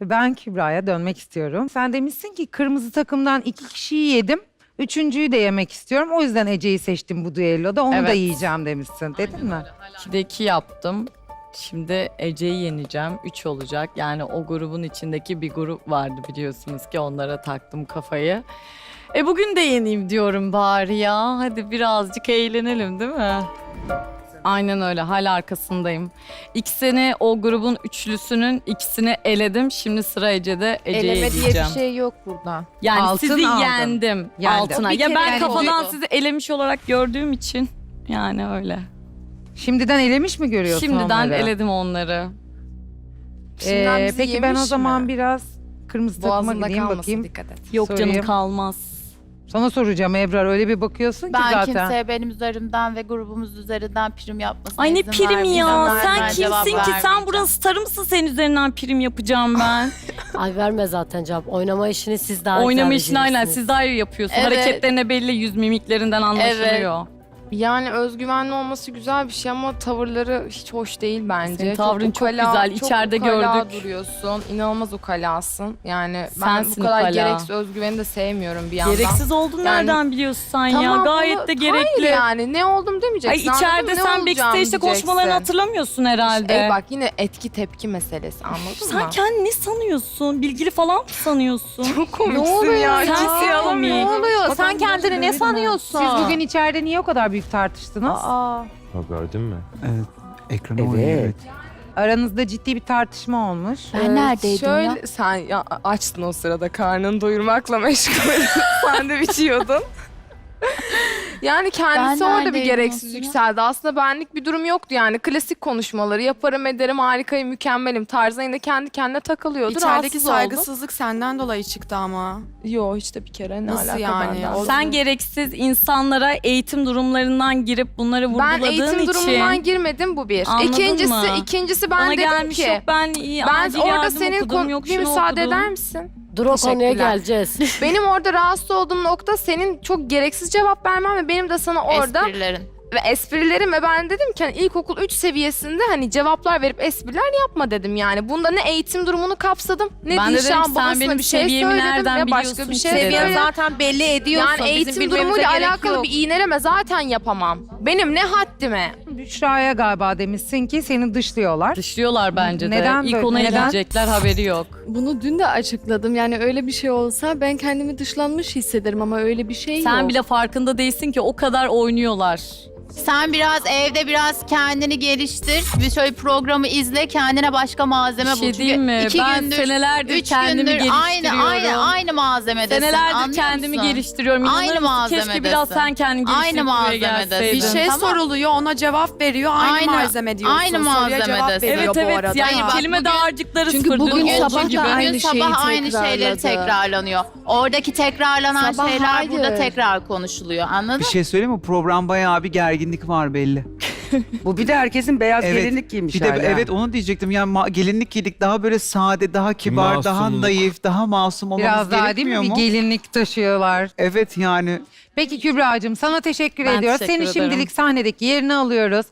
Ben Kübra'ya dönmek istiyorum. Sen demişsin ki kırmızı takımdan iki kişiyi yedim. Üçüncüyü de yemek istiyorum. O yüzden Ece'yi seçtim bu düelloda. Onu da Evet. yiyeceğim demişsin. Dedin mi? 2'de 2 yaptım. Şimdi Ece'yi yeneceğim. 3 olacak. Yani o grubun içindeki bir grup vardı biliyorsunuz ki onlara taktım kafayı. E bugün de yeneyim diyorum bari ya. Hadi birazcık eğlenelim değil mi? Aynen öyle. Hala arkasındayım. İkisini o grubun üçlüsünün ikisini eledim. Şimdi sıra Ece'de. Ece'yi Eleme diye eleyeceğim. bir şey yok burada. Yani Altın sizi aldın. yendim Yendim. altına. Bir Ya kere ben yani kafadan oldu. sizi elemiş olarak gördüğüm için yani öyle. Şimdiden elemiş mi görüyorsun Şimdiden onları? eledim onları. Şimdiden Ee, bizi peki ben o yemiş zaman mi? biraz kırmızı takıma Boğazında gideyim kalmasın bakayım. dikkat et. Yok Sorayım. canım kalmaz. Sana soracağım Ebrar öyle bir bakıyorsun ki Ben zaten. kimseye benim üzerimden ve grubumuz üzerinden prim yapmasına Ay ne izin prim ya. Ben Sen cevap kimsin ki? Sen vermeyeceğim. buranın starı mısın? Senin üzerinden prim yapacağım ben. Ay verme zaten cevap. Oynama işini siz daha Oynama güzel işini aynen siz daha iyi yapıyorsun. Evet. Hareketlerine belli yüz mimiklerinden anlaşılıyor. Yani özgüvenli olması güzel bir şey ama tavırları hiç hoş değil bence. Senin tavrın çok ukala- güzel, içeride ukala gördük. duruyorsun. İnanılmaz ukalasın. Yani ben Sensin bu kadar ukala. gereksiz özgüveni de sevmiyorum bir yandan. Gereksiz olduğunu Yani- nereden biliyorsun sen ya? Tamam, Gayet bunu- de gerekli. Hayır yani ne oldum Ay demeyeceksin. anladın içeride mı? Ne sen olacağım backstage'de konuşmalarını diyeceksin. hatırlamıyorsun herhalde. E bak yine etki tepki meselesi anladın sen mı? kendini ne sanıyorsun? Bilgili falan mı sanıyorsun? Çok komiksin Ne oluyor ya. ya? Ciddi Ne alamıyorum. Ne oluyor? Bakalım Sen kendini ne sanıyorsun? Siz bugün içeride niye o kadar büyük tartıştınız? Aa, Ha, gördün mü? Evet. Ekrana Evet. oynuyor, evet. Aranızda ciddi bir tartışma olmuş. ben neredeydim Şöyle ya? sen ya açtın o sırada karnını doyurmakla meşgul sandviç yiyordun. Yani kendisi Ben orada bir neredeydim gereksiz aslında? yükseldi. Aslında benlik bir durum yoktu yani. Klasik konuşmaları yaparım ederim harikayım mükemmelim tarzına yine kendi kendine takılıyordu. İçerideki Rahatsız oldum. saygısızlık senden dolayı çıktı ama. Yo hiç de bir kere ne Nasıl alaka yani? benden? O- Sen gereksiz insanlara eğitim durumlarından girip bunları Ben vurguladığın eğitim için durumundan girmedim bu bir. Anladın ikincisi, mı? ikincisi ben bana dedim gelmiş ki yok ben iyi ben acil orada yardım senin okudum, kon- yok bir şunu müsaade okudum. eder misin? Dur o konuya Teşekkürler. geleceğiz. Benim orada rahatsız olduğum nokta senin çok gereksiz cevap vermen ve benim de sana orada Esprilerin. ve esprilerim ve ben dedim ki hani ilkokul 3 seviyesinde hani cevaplar verip espriler yapma dedim yani. Bunda ne eğitim durumunu kapsadım ne Ben de dedim Dilşah'ın sen babasına benim bir şey seviyemi söyledim nereden başka biliyorsun bir ki şey dedim. Söyledim. zaten belli ediyorsun. Yani eğitim durumuyla alakalı yok. bir iğneleme zaten yapamam. Benim ne haddime? Büşra'ya galiba demişsin ki seni dışlıyorlar. Dışlıyorlar bence de. Neden İlk böyle- ona neden? eğilecekler haberi yok. Bunu dün de açıkladım. Yani öyle bir şey olsa ben kendimi dışlanmış hissederim ama öyle bir şey Sen yok. bile farkında değilsin ki o kadar oynuyorlar. Sen biraz evde biraz kendini geliştir. Bir şöyle programı izle. Kendine başka malzeme Bir bul. şey Çünkü diyeyim mi? iki Ben gündür, senelerdir üç kendimi gündür geliştiriyorum. aynı aynı aynı malzemedesin. Senelerdir kendimi musun? geliştiriyorum. İnanır Aynı mısın? Keşke malzemedesin. biraz sen kendini Aynı geliştirip buraya malzemedesin. Bir şey Tamam. soruluyor ona cevap veriyor. Aynı, Aynı- malzeme diyorsun. aynı Soruya cevap malzemedesin. veriyor Evet bu evet arada. yani Hayır, kelime bugün- dağarcıkları Çünkü sıfır. bugün Dün sabah da aynı Bugün şeyi sabah aynı şeyleri tekrarlanıyor. Oradaki tekrarlanan Sabah şeyler hayır. burada tekrar konuşuluyor. Anladın Bir mı? şey söyleyeyim mi? Program bayağı bir gerginlik var belli. Bu bir de herkesin beyaz Evet, gelinlik giymiş Bir de hala. evet onu diyecektim. Yani ma- gelinlik giydik daha böyle sade, daha kibar, daha Masumluk. naif, daha masum olmamız Biraz daha değil mi? Bir mu? gelinlik taşıyorlar. Evet yani Peki Kübra'cığım sana teşekkür Ben ediyoruz. teşekkür Seni ederim. şimdilik sahnedeki yerini alıyoruz.